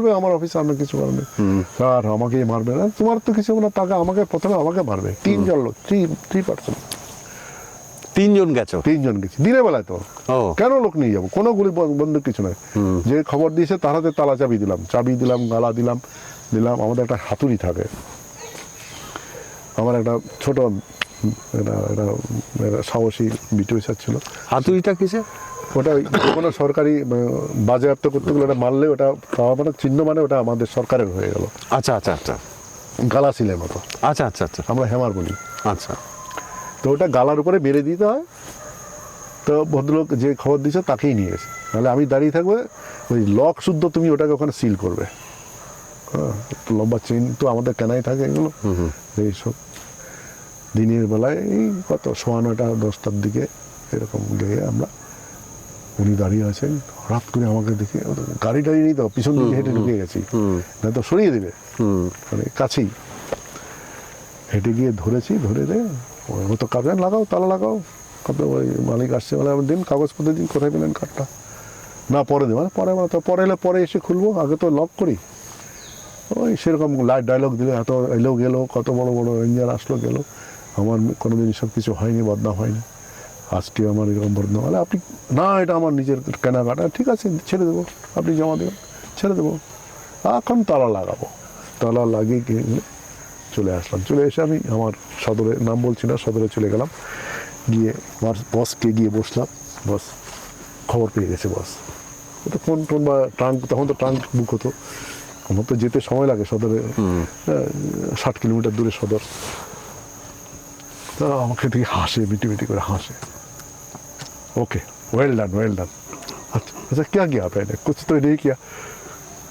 বলবে আমার অফিসে অন্য কিছু করবে স্যার আমাকে মারবে না তোমার তো কিছু না তাকে আমাকে প্রথমে আমাকে মারবে। তিনজন লোক থ্রি থ্রি পার্সেন্ট তিনজন গেছো? তিনজন গেছি। দিনের বেলায় তো। কেন লোক নিয়ে যাব? কোনো গুলি বন্দুক কিছু নয় যে খবর দিয়েছে তার হাতে তালা চাবি দিলাম। চাবি দিলাম গালা দিলাম দিলাম। আমাদের একটা হাতুড়ি থাকে। আমার একটা ছোট একটা একটা সাহসী বিটু স্যার ছিল। হাতুড়িটা কিসে ওটা ওই কোনো সরকারি বাজেয়াপ্ত করতে গেলে ওটা মারলে ওটা পাওয়া মানে চিহ্ন মানে ওটা আমাদের সরকারের হয়ে গেল। আচ্ছা আচ্ছা আচ্ছা। গালা সিলের মতো। আচ্ছা আচ্ছা আচ্ছা। আমরা হেমার বলি। আচ্ছা। তো ওটা গালার উপরে মেরে দিতে হয়। তো ভদ্রলোক যে খবর দিচ্ছে তাকেই নিয়ে গেছে। নাহলে আমি দাঁড়িয়ে থাকবে ওই লক শুদ্ধ তুমি ওটাকে ওখানে সিল করবে। হ্যাঁ, লম্বা চেন তো আমাদের কেনাই থাকে এগুলো। এইসব। দিনের বেলায় এই কত সোয়া নয়টা দশটার দিকে এরকম গিয়ে আমরা উনি দাঁড়িয়ে আছেন হঠাৎ করে আমাকে দেখে গাড়ি টাড়ি নেই তো পিছন দিকে হেঁটে ঢুকে গেছি। না তো সরিয়ে দেবে। হুম। মানে কাছেই। হেঁটে গিয়ে ধরেছি ধরে দে ও তো কাজে লাগাও তালা লাগাও। আপনার ওই মালিক আসছে বলে আমার দিন কাগজপত্র দিন কোথায় পেলেন কার্ডটা? না পরে দেবো মানে পরে মানে তো পরে এলে পরে এসে খুলবো আগে তো লক করি। ওই সেরকম লাইট ডায়লগ দিলে এত এলো গেলো কত বড় বড় রেঞ্জার আসলো গেলো। আমার কোনো কোনোদিন সব কিছু হয়নি বদনাম হয়নি। আজকে আমার এরকম বদনাম। হলে আপনি না এটা আমার নিজের কেনাকাটা। ঠিক আছে ছেড়ে দেবো। আপনি জমা দেবেন ছেড়ে দেবো। এখন তালা লাগাবো। তালা লাগিয়ে গিয়ে চলে আসলাম। চলে এসে আমি আমার সদরে নাম বলছি না সদরে চলে গেলাম। গিয়ে আমার বসকে গিয়ে বসলাম। বস খবর পেয়ে গেছে বস তো ফোন টোন বা ট্রাঙ্ক তখন তো ট্রাঙ্ক বুক হতো। আমার তো যেতে সময় লাগে সদরে। হ্যাঁ, ষাট কিলোমিটার দূরে সদর। তা আমাকে দেখে হাসে মিটি মিটি করে হাসে okay well done well done अच्छा अच्छा क्या किया आपने कुछ तो नहीं किया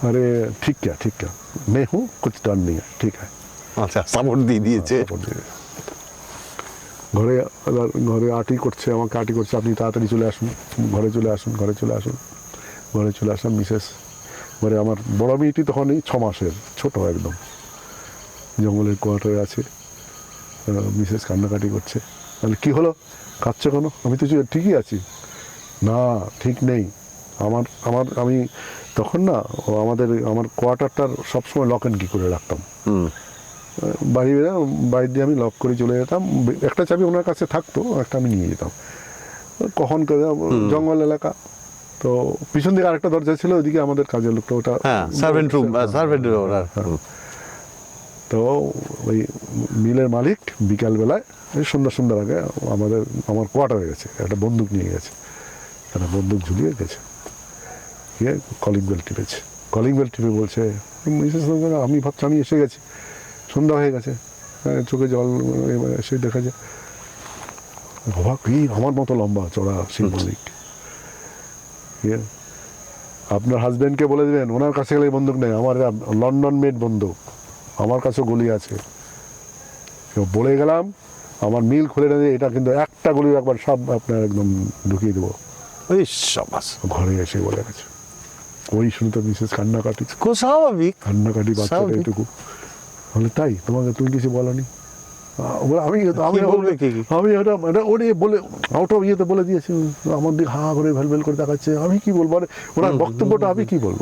अरे ठीक किया ठीक किया मैं हूँ कुछ डन नहीं है ठीक है আচ্ছা সাপোর্ট দিয়ে দিয়েছে support দিয়ে দিয়েছে। ঘরে এবার ঘরে আটি করছে আমাকে আটি করছে আপনি তাড়াতাড়ি চলে আসুন ঘরে চলে আসুন ঘরে চলে আসুন ঘরে চলে আসলাম মিসেস ঘরে আমার বড় মেয়েটি তখন এই ছ মাসের ছোট একদম জঙ্গলের কোয়ার্টারে আছে মিসেস কান্নাকাটি করছে। তাহলে কি হলো? কাঁদছো কেন? আমি তো ঠিকই আছি। না ঠিক নেই। আমার আমার আমি তখন না আমাদের আমার কোয়ার্টারটার সবসময় লক অ্যান্ড কি করে রাখতাম। হুম। বাইরে বাইরে দিয়ে আমি লক করে চলে যেতাম। একটা চাবি ওনার কাছে থাকতো একটা আমি নিয়ে যেতাম। কখন করে জঙ্গল এলাকা। তো পিছন দিকে আরেকটা দরজা ছিল ওইদিকে আমাদের কাজের লোকটা ওটা সার্ভেন্ট রুম সার্ভেন্ট তো ওই মিলের মালিক বিকালবেলায় এই সন্ধ্যা সন্ধ্যার আগে আমাদের আমার কোয়ার্টারে গেছে একটা বন্দুক নিয়ে গেছে একটা বন্দুক ঝুলিয়ে গেছে গিয়ে কলিং বেল টিপেছে। কলিং বেল টিপে বলছে মিসেস আমি ভাবছি আমি এসে গেছি সন্ধ্যা হয়ে গেছে হ্যাঁ, চোখে জল এসে দেখা যায় বাবা কি আমার মতো লম্বা চড়া সেই মল্লিক ইয়ে, আপনার হাজব্যান্ডকে বলে দেবেন ওনার কাছে গেলে বন্দুক নেই আমার লন্ডন মেড বন্দুক। আমার কাছেও গুলি আছে। বলে গেলাম আমার মিল খুলে নেবে এটা কিন্তু একটা গুলি একবার সব আপনার একদম ঢুকিয়ে দেবো। ওই সাবাস। ঘরে এসে বলে গেছে। ওই শুনে তো মিসেস কান্নাকাটি। খুব স্বাভাবিক। কান্নাকাটি বাচ্চাটা স্বাভাবিক। এটুকু বলে তাই তোমাকে তুমি কিছু বলনি? বলে আমি আমি? আমি এটা এটা ওরে বলে আউট অফ ইয়েতে বলে দিয়েছি। আমার দিকে হা করে ভেলভেল করে দেখাচ্ছে আমি কি বলব? ওনার বক্তব্যটা আমি কি বলব?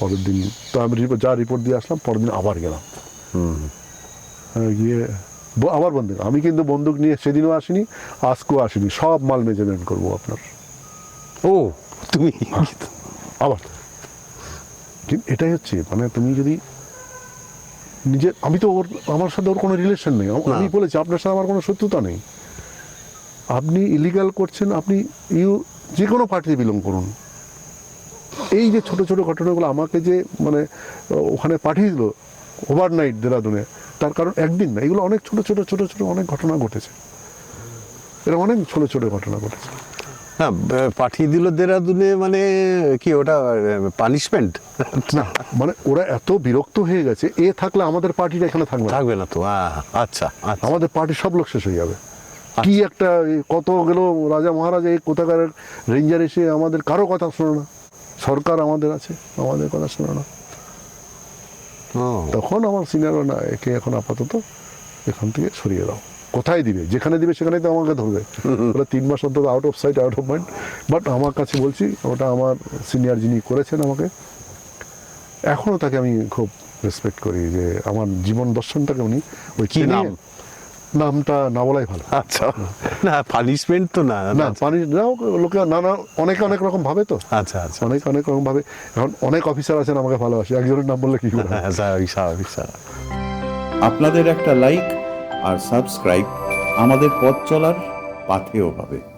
পরের দিন। তো আমি রিপোর্ট যা রিপোর্ট দিয়ে আসলাম পরের দিন আবার গেলাম। হ্যাঁ, গিয়ে আবার বন্দুক আমি কিন্তু বন্দুক নিয়ে সেদিনও আসিনি আজকেও আসিনি। সব মাল মেজারমেন্ট করব আপনার। ও তুমি আবার। এটাই হচ্ছে মানে তুমি যদি নিজের আমি তো ওর আমার সাথে ওর কোনো রিলেশন নেই। আমি বলেছি আপনার সাথে আমার কোনো শত্রুতা নেই। আপনি ইলিগাল করছেন আপনি ইউ যে কোনো পার্টিতে বিলং করুন। এই যে ছোট ছোট ঘটনাগুলো আমাকে যে মানে ওখানে পাঠিয়ে দিল ওভারনাইট দেরাদুনে তার কারণ একদিন না এগুলো অনেক ছোট ছোট ছোট ছোট অনেক ঘটনা ঘটেছে। এরকম অনেক ছোট ছোট ঘটনা ঘটেছে। হ্যাঁ পাঠিয়ে দিল দেরাদুনে মানে কি ওটা পানিশমেন্ট না মানে ওরা এত বিরক্ত হয়ে গেছে এ থাকলে আমাদের পার্টিটা এখানে থাকবে থাকবে না তো আচ্ছা আচ্ছা। আমাদের পার্টির সব লোক শেষ হয়ে যাবে। কি একটা কত গেল রাজা মহারাজা এই কোথাকার রেঞ্জার এসে আমাদের কারও কথা শোনে না। সরকার আমাদের আছে আমাদের কথা শোনে না। তখন আমার সিনিয়র না একে এখন আপাতত এখান থেকে সরিয়ে দাও। কোথায় দিবে? যেখানে দিবে সেখানে তো আমাকে ধরবে। ওরা তিন মাস অন্তত out of sight out of mind but আমার কাছে বলছি ওটা আমার সিনিয়র যিনি করেছেন আমাকে এখনও তাকে আমি খুব রেসপেক্ট করি যে আমার জীবন দর্শনটাকে উনি ওই কি নাম? নামটা না বলাই ভালো। আচ্ছা না পানিশমেন্ট তো না না পানি না লোকে নানা অনেকে অনেক রকম ভাবে তো। আচ্ছা আচ্ছা। অনেক অনেক রকম ভাবে। এখন অনেক অফিসার আছেন আমাকে ভালোবাসে। একজনের নাম বললে কি করে হ্যাঁ স্বাভাবিক স্বাভাবিক স্বাভাবিক। আপনাদের একটা লাইক আর সাবস্ক্রাইব আমাদের পথ চলার পাথেও হবে